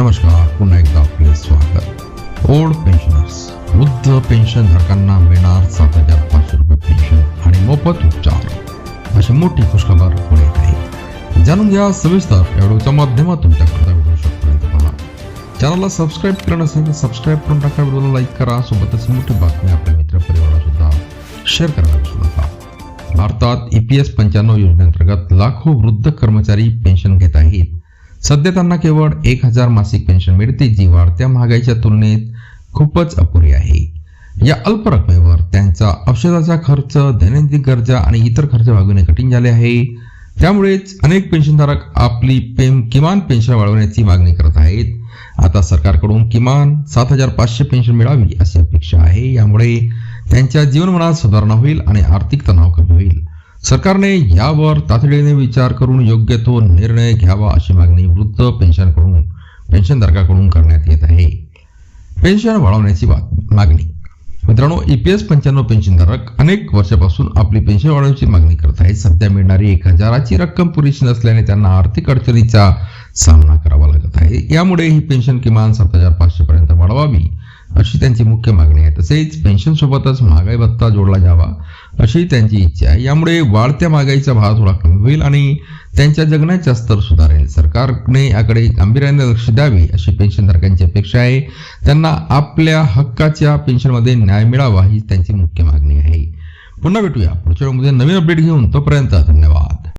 नमस्कार पुन्हा एकदा आपले स्वागत. ओल्ड पेन्शनर्स वृद्ध पेन्शन धारकांना मिळणार सात हजार पाचशे रुपये पेन्शन आणि मोफत उपचार. अशी मोठी खुशखबर पुढे येत आहे. जाणून घ्या सविस्तर या व्हिडिओच्या माध्यमातून त्या करता व्हिडिओ शेवटपर्यंत पहा. चॅनलला सबस्क्राईब करणं असेल तर सबस्क्राईब करून टाका व्हिडिओला लाईक करा सोबतच मोठी बातमी आपल्या मित्रपरिवाराला सुद्धा शेअर करायला विसरू नका. भारतात ई पी एस पंच्याण्णव योजनेअंतर्गत लाखो वृद्ध कर्मचारी पेन्शन घेत आहेत. सध्या त्यांना केवळ एक हजार मासिक पेन्शन मिळते जी वाढत्या महागाईच्या तुलनेत खूपच अपुरी आहे. या अल्प रकमेवर त्यांचा औषधाचा खर्च दैनंदिन गरजा आणि इतर खर्च भागवणे कठीण झाले आहे. त्यामुळेच अनेक पेन्शनधारक आपली पेम किमान पेन्शन वाढवण्याची मागणी करत आहेत. आता सरकारकडून किमान सात हजार पाचशे पेन्शन मिळावी अशी अपेक्षा आहे. यामुळे त्यांच्या जीवनमानात सुधारणा होईल आणि आर्थिक तणाव कमी होईल. सरकारने यावर तातडीने विचार करून योग्य तो निर्णय घ्यावा अशी मागणी वृद्ध पेन्शनकडून पेन्शनधारकाकडून करण्यात येत आहे. पेन्शन वाढवण्याची मागणी. मित्रांनो ई पी एस पंच्याण्णव पेन्शनधारक अनेक वर्षापासून आपली पेन्शन वाढवण्याची मागणी करत आहेत. सध्या मिळणारी एक हजाराची रक्कम पुरेशी नसल्याने त्यांना आर्थिक अडचणीचा सामना करावा लागत आहे. यामुळे ही पेन्शन किमान सात हजार पाचशे पर्यंत वाढवावी. अशी त्यांची मुख्य मागणी आहे. तसेच पेन्शनसोबतच महागाई भत्ता जोडला जावा अशी त्यांची इच्छा आहे. यामुळे वाढत्या महागाईचा भाव थोडा कमी होईल आणि त्यांच्या जगण्याचा स्तर सुधारेल. सरकारने याकडे गांभीर्याने लक्ष द्यावे अशी पेन्शनधारकांची अपेक्षा आहे. त्यांना आपल्या हक्काच्या पेन्शनमध्ये न्याय मिळावा ही त्यांची मुख्य मागणी आहे. पुन्हा भेटूया पुढच्या वेळेमध्ये नवीन अपडेट घेऊन तोपर्यंत धन्यवाद.